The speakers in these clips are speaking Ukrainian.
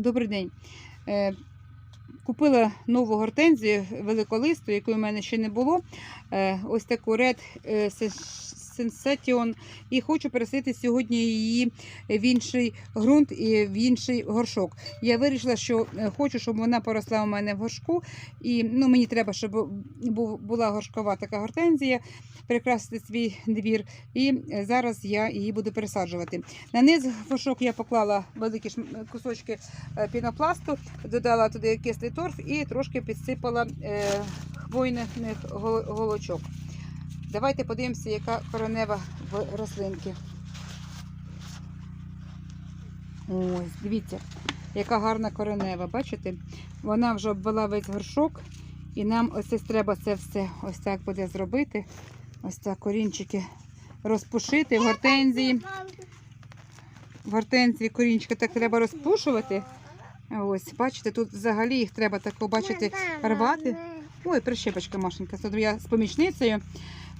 Добрий день. Е, Купила нову гортензію великолисту, якої в мене ще не було. Е, Ось таку Red Sensation. І хочу пересити сьогодні її в інший ґрунт і в інший горшок. Я вирішила, що е, хочу, щоб вона поросла у мене в горшку. І ну, мені треба, щоб була горшкова така гортензія, прикрасити свій двір. І е, зараз я її буду пересаджувати. На низ горшок я поклала великі кусочки е, пінопласту, додала туди кислий торф і трошки підсипала хвойних гол- голочок. Давайте подивимося, яка коренева в рослинки. Ось, дивіться, яка гарна коренева. Бачите? Вона вже обвела весь горшок, і нам ось ось треба це все ось так буде зробити. Ось так корінчики розпушити в гортензії. В гортензії корінчики так треба розпушувати. Ось, бачите, тут взагалі їх треба тако, бачите, рвати. Ой, прищепочка Машенька, я з помічницею.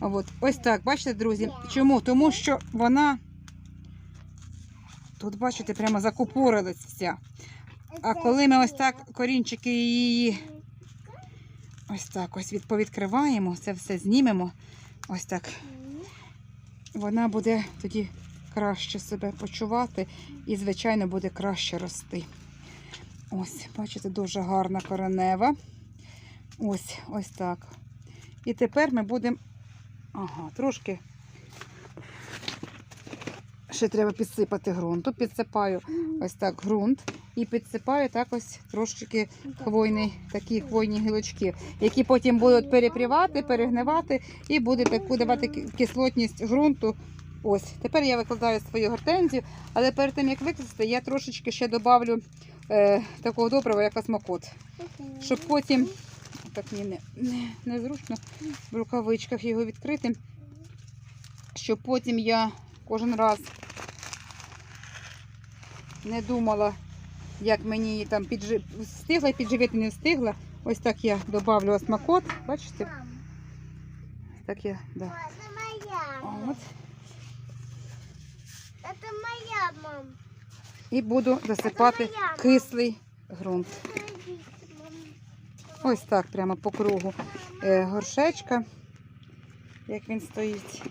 От, ось так, бачите, друзі. Чому? Тому що вона тут, бачите, прямо закупорилась вся. А коли ми ось так корінчики її ось так ось від, повідкриваємо, це все знімемо. Ось так. Вона буде тоді краще себе почувати і, звичайно, буде краще рости. Ось, бачите, дуже гарна коренева. Ось, ось так. І тепер ми будемо. Ага, трошки. Ще треба підсипати ґрунту. Підсипаю ось так ґрунт і підсипаю так ось трошки хвойний, такі хвойні гілочки, які потім будуть перепрівати, перегнивати і буде таку давати кислотність ґрунту. Ось, тепер я викладаю свою гортензію, але перед тим як викласти, я трошечки ще добавлю е, такого доброго, як осмокот, щоб потім так мені не, не, незручно в рукавичках його відкрити, щоб потім я кожен раз не думала, як мені там піджи... встигла підживити, не встигла. Ось так я добавлю осмокот. Бачите? Ось Так я, да. Это моя. От. Это моя, мам. І буду досипати кислий ґрунт. Ось так, прямо по кругу е, горшечка, як він стоїть.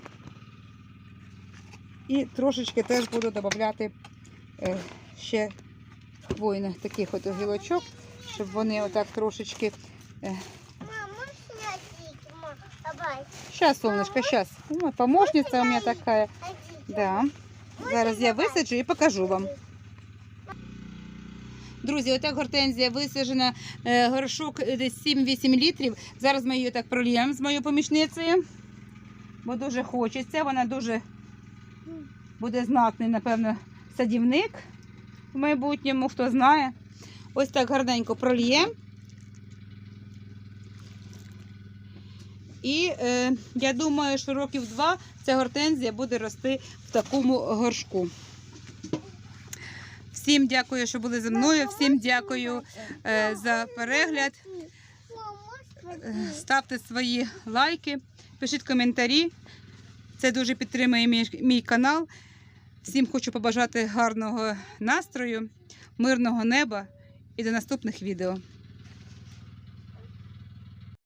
І трошечки теж буду додати е, ще хвойних таких от гілочок, щоб вони отак трошечки. Е. Щас, солнышко, щас. Ну, помощниця у мене така. Да. Зараз я висаджу і покажу вам. Друзі, отак гортензія висаджена, е, горшок е, десь 7-8 літрів. Зараз ми її так прольємо з моєю помічницею, бо дуже хочеться. Вона дуже буде знатний, напевно, садівник в майбутньому, хто знає. Ось так гарненько прольємо. І е, я думаю, що років два ця гортензія буде рости в такому горшку. Всім дякую, що були зі мною. Всім дякую е, за перегляд. Е, Ставте свої лайки, пишіть коментарі. Це дуже підтримує мій, мій канал. Всім хочу побажати гарного настрою, мирного неба і до наступних відео.